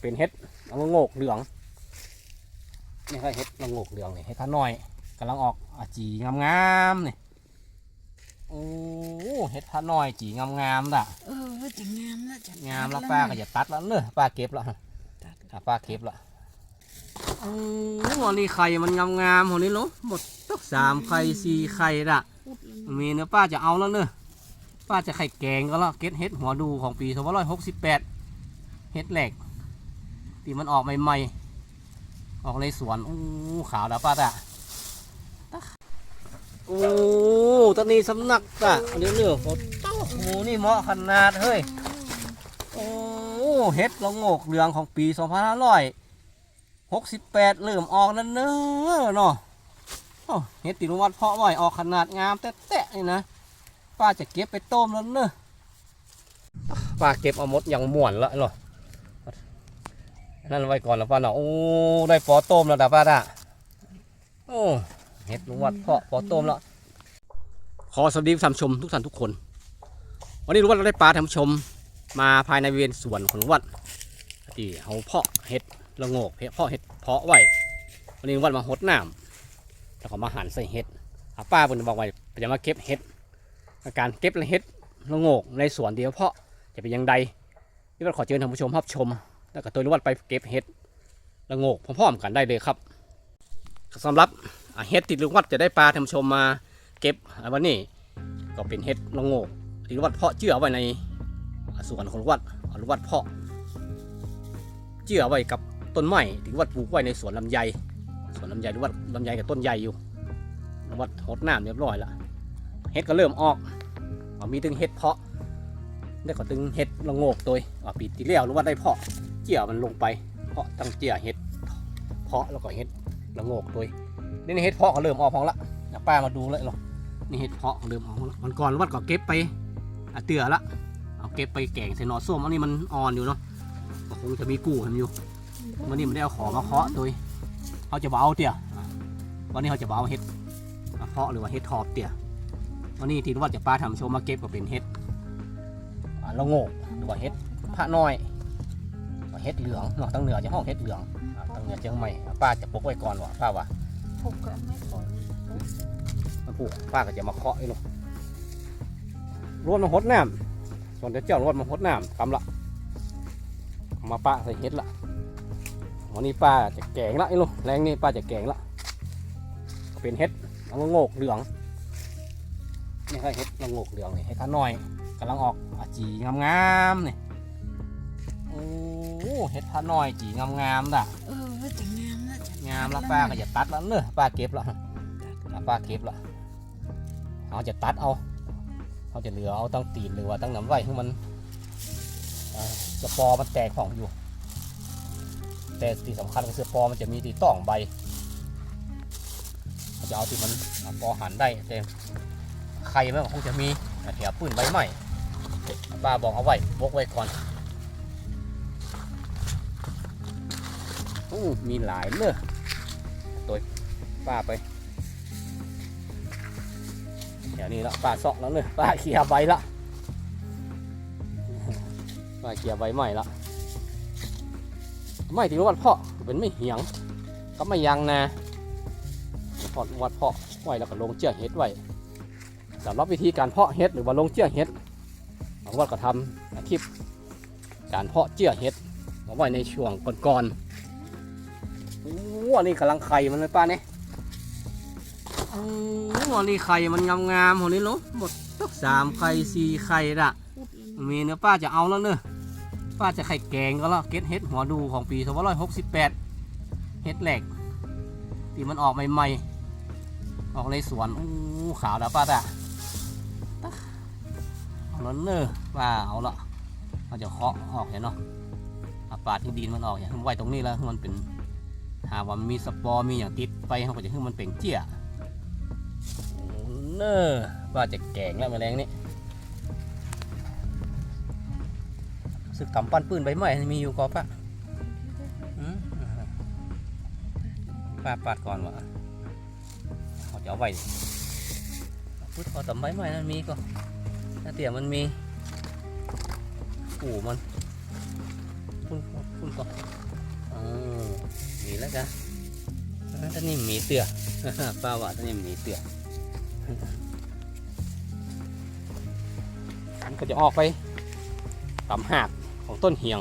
เป็นเห็ดละโงกเหลืองนี่ก็เห็ดละโงกเหลืองนี่เห็ดขาน้อยกำลังออกอาจีงามๆนี่โอ้เห็ดขาน้อยจีงามๆด่ะเออจะงามแล้วจะงามแล้วป้าก็จะตัดแล้วเนอะป้าเก็บแล้วตัดอะป้าเก็บละโอ้หัวนี่ไข่มันงามๆหัวนี้เนาะหมดตักสามไข่สี่ไข่ละพูดเลยมีเนื้อป้าจะเอาแล้วเนอะป้าจะไข่แกงก็แล้วเก็ดเห็ดหัวดูของปี2568เห็ดแหลก ที่มันออกใหม่ๆ ออกในสวน โอ้ขาวแล้วป้าตะโอ้ตอนนี้สำนักตะอันนี้เนื้อโอ้โหนี่เหมาะขนาดเฮ้ย โอ้เห็ดละโงกเหลืองของปี2568เริ่มออกแล้วเนอะเนาะเห็ดติลวัดเพาะไว้ออกขนาดงามแตะๆนี่นะป้าจะเก็บไปต้มแล้วเนอะป้าเก็บเอาหมดอย่างม่วนล้วเหรอ นั่นไว้ก่อนแล้วป้าเนาะโอ้ได้ปอต้มแล้วดาป้าด่ะโอ้เห็ดลุงวัดเพาะปอต้มแล้วขอสวัสดีท่านผู้ชมทุกท่านทุกคน วันนี้ลุงวัดเราได้ปลาท่านผู้ชม มาภายในบริเวณสวนของลุงวัดที่เขาเพาะเห็ดละโงกเพาะเห็ดเพาะไว้วันนี้ลุงวัดมาหดน้ำแล้วก็มาหั่นใส่เห็ดอาป้าเพิ่นบอกว่าจะมาเก็บเห็ดอาการเก็บและเห็ดละโงกในสวนเดียวเพาะจะเป็นอยังไงนี่เราขอเชิญท่านผู้ชมรับชม แล้วก็ตัวรู้วัดไปเก็บเห็ดละโงกพร้อมๆกันได้เลยครับสำหรับเห็ดติดลูกวัดจะได้ปลาท่านผู้ชมมาเก็บวันนี้ก็เป็นเห็ดละโงกที่ลูกวัดเพาะเจือไว้ในสวนของลูกวัดลูกวัดเพาะเจือไว้กับต้นไม้ที่ลูกวัดปลูกไว้ในสวนลำไยสวนลำไยหรือว่าลำไยกับต้นใหญ่อยู่ลวัดหดน้ำเรียบร้อยแล้วเห็ดก็เริ่มออกมีตึงเห็ดเพาะได้ก็ตึงเห็ดละโงกตัวปีที่แล้วหรือว่าได้เพาะ จียมันลงไป เพาะตั้งเจียเห็ดเพาะแล้วก็เห็ดละโงกตัวนี่นี่เห็ดเพาะก็เริ่มออกของละเดี๋ยวป้ามาดูเลยหรอนี่เห็ดเพาะเริ่มออกของละมันก่อนวัดก็เก็บไปอะเตือละเอาเก็บไปแกงใส่หน่อส้มอันนี้มันอ่อนอยู่เนาะก็คงจะมีกู้ให้มันอยู่วันนี้มันได้เอาขอมาเคาะตัวเขาจะเบาเตี่ยวันนี้เขาจะเบาเห็ดเพาะหรือว่าเห็ดทอบเตี่ยวันนี้ที่ว่าจะป้าทำโชว์มาเก็บก็เป็นเห็ดละโงกหรือว่าเห็ดพระน้อย เห็ดเหลืองเนาะตั้งเหนือจะห้องเห็ดเหลืองอ่าตั้งเหนือเชียงใหม่อะป้าจะปกไว้ก่อนว่ะป้าว่าพกก็ไม่พอมันผูกป้าก็จะมาเคาะไอ้ลูกรวดมาหดน้ำส่วนเดี๋ยวเจ้ารวดมาหดน้ำกำละเอามาป้าใส่เห็ดละวันนี้ป้าจะแกงละไอ้ลูกแรงนี่ป้าจะแกงละเป็นเห็ดละโงกเหลืองนี่ก็เห็ดละโงกเหลืองนี่เห็ดขาน้อยกำลังออกอาจีงามๆนี่โอ้ เห็ดขาน้อยจีงามๆด่ะเออจะงามแล้วจะงามแล้วป้าก็จะตัดแล้วเนอะป้าเก็บแล้วอะป้าเก็บแล้วเอาจะตัดเอาเขาจะเหลือเอาตั้งตีนหรือว่าตั้งน้ำไว้ให้มันเอ่อสปอร์มันแตกของอยู่ แต่ที่สำคัญก็คือปอมันจะมีที่ต้องใบเราจะเอาที่มันเอาปอหันได้แต่ไข่มันก็คงจะมีแถวปืนใบใหม่ป้าบอกเอาไว้บกไว้ก่อน อู้มีหลายเนอะตัวป้าไปเดี๋ยวนี้ละป้าเซาะแล้วเนอะป้าเคลียใบละป้าเคลียใบใหม่ละไม่ที่วัดเพาะเป็นไม่เหียง ก็ไม่ยังนะพอดวัดเพาะไว้แล้วก็ลงเจือกเห็ดไว้สำหรับวิธีการเพาะเห็ดหรือว่าลงเจือกเห็ดวัดก็ทำคลิปการเพาะเจือกเห็ดเอาไว้ในช่วงก่อนๆ โอ้อันนี้กำลังไข่มันเลยป้าเนี่ยโอ้อันนี้ไข่มันงามๆหัวนี้เนาะหมดตักสามไข่สี่ไข่ละมีเนื้อป้าจะเอาแล้วเนอะป้าจะไข่แกงก็แล้วเก็ดเห็ดหัวดูของปี2568เห็ดแหลกที่มันออกใหม่ๆออกในสวนอู้ขาวแล้วป้าตะตะเอาแล้วเนอะป้าเอาละเราจะเคาะออกเนี่ยเนาะอาปาดที่ดินมันออกอย่างไว้ตรงนี้แล้วมันเป็น หาว่ามันมีสปอร์มีอย่างติดไปเขาก็จะให้มันเป็นเจี้ยเนอะป้าจะแกงแล้วแมลงนี้สึกตำปั้นปืนใบไม้มีอยู่ก็ปะอืมป้าปาดก่อนวะเขาจะเอาไว้พุทธเอาตำใบไม้นั้นมีก็ถ้าเตี่ยมันมีกูมันพุ่นพุ่นก่อน จ้ะท่านนี่มีเตือป้าว่าท่านนี่มีเตือมันก็จะออกไปตำหากของต้นเหียง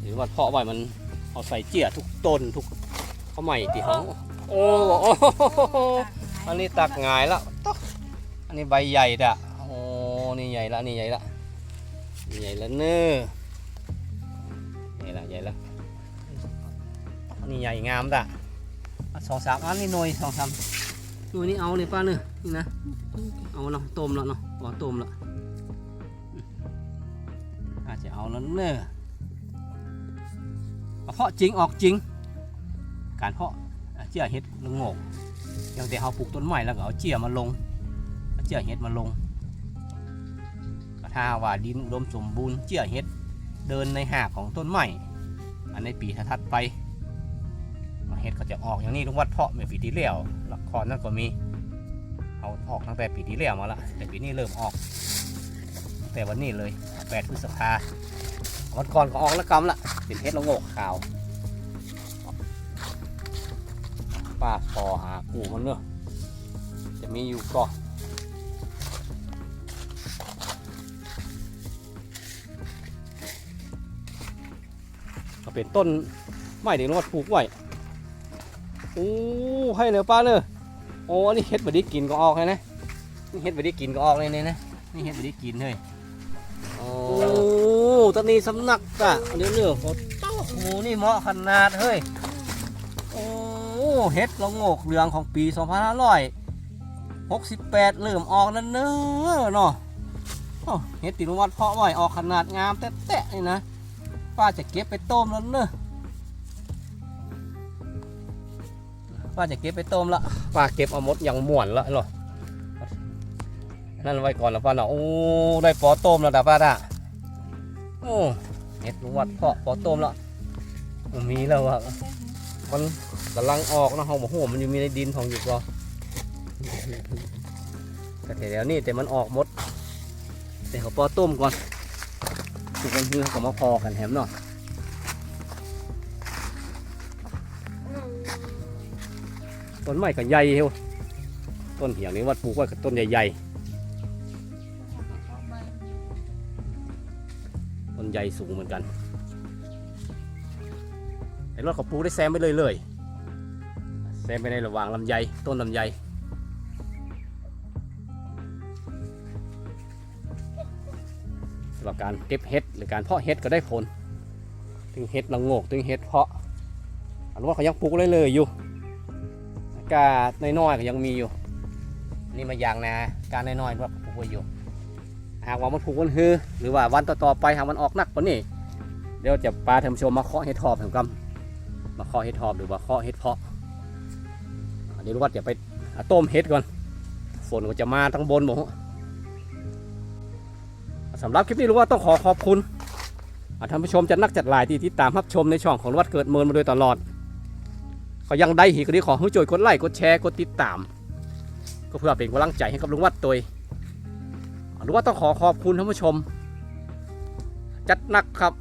หรือว่าเพาะไว้มันเอาใส่เจียทุกต้นทุกเขาใหม่ที่เขาโอ้โอ้โหอันนี้ตักงายแล้วตอันนี้ใบใหญ่ด่ะโอ้นี่ใหญ่ละนี่ใหญ่ละนี่ใหญ่ละเนื้อใหญ่ละใหญ่ละ นนี้ใหญ่งามด่ะสองสามอันนี่หน่อยสองสามหน่วยนี่เอาเลยป้าเน้อนี่นะ เอาเนาะต้มแล้วเนาะว่าต้มแล้วอาจจะเอาแล้วเน้อเพาะจริงออกจริง การเพาะเจียเห็ดลงงกอย่างแต่เราปลูกต้นไม้แล้วก็เอาเจียมาลงเจียเห็ดมาลงก็ถ้าว่าดินอุดมสมบูรณ์เจียเห็ดเดินในหากของต้นไม้อันในปีถัดไป เห็ดก็จะออกอย่างนี้ลุงวัดเพาะเมื่อปีที่แล้วละครนั่นก็มีเอาออกตั้งแต่ปีที่แล้วมาละแต่ปีนี้เริ่มออก แต่วันนี้เลย8พฤษภาวันก่อนก็ออกแล้วกำละเป็นเห็ดละโงกขาวป้าพอหากูมันเนอะจะมีอยู่ก็ก็เป็นต้นไม้เด็กนวดปลูกไว้ โอ้ให้เนอะป้าเนอะโอ้อันนี่เห็ดบดีกินก็ออกเลยนะนี่เห็ดบดีกินก็ออกเลยเนี่ยนะนี่เห็ดบดีกินเลยโอ้ตอนนี้สำนักอะอันนี้เนื้อโคตรโอ้โหนี่เหมาะขนาดเฮ้ยโอ้เห็ดละโงกเหลืองของปี2568เริ่มออกแล้วเนอเนาะเห็ดติลวัดเพาะไว้ออกขนาดงามแตะๆนี่นะป้าจะเก็บไปต้มแล้วเนอะ ป้าจะเก็บไปต้มละป้าเก็บเอามดอย่างม่วนละเนาะนั่นไว้ก่อนล้วป้าเนาะโอ้ได้ปอต้มแล้วดาป้าด่ะโอ้เห็ดลุงวัดเพาะปอต้มล้วมีแล้วอะมันกำลังออกนะเฮาบอกโหมันยังมีในดินของอยู่ก็ก็แต่เดี๋ยวนี้แต่มันออกมดแต่เขาปอต้มก่อนถูกกันคือเขาก็มาพอกันแถมเนาะ ต้นไม้ก็ใหญ่เฮวต้นเหียงนี้วัดปลูกไว้กับต้นใหญ่ๆต้นใหญ่สูงเหมือนกันไอ้รถเขาปลูกได้แซมไปเลยเลยๆแซมไปในระหว่างลำไยต้นลำไยสำหรับการเก็บเห็ดหรือการเพาะเห็ดก็ได้ผล ถึงเห็ดละงกถึงเห็ดเพาะอันว่าเขายังปลูกเลยเลยอยู่ กาศน้อยๆก็ยังมีอยู่ นี่มาอยางนาการน้อยๆว่าปลูกไว้อยู่ หากว่ามันปลูกวันฮือหรือว่าวันต่อๆไปหากมันออกนักกว่านี้เดี๋ยวจะปลาทำชมมาเคาะเห็ดทอบแห่งกำมาเคาะเห็ดทอบหรือว่าเคาะเห็ดเพาะเดี๋ยวรู้ว่าจะไปต้มเห็ดก่อน ฝนก็จะมาทั้งบนหมดสำหรับคลิปนี้รู้ว่าต้องขอขอบคุณท่านผู้ชมจัดนักจัดหลายที่ติดตามรับชมในช่องของวัดเกิดเมินมาโดยตลอด ก็ยังได้หีกนี้ขอให้ช่วยกดไลค์กดแชร์กดติดตาม ก็เพื่อเป็นกำลังใจให้กับลุงวัดตัวเองอ่าลุงวัดต้องขอขอบคุณท่านผู้ชม จัดหนักครับ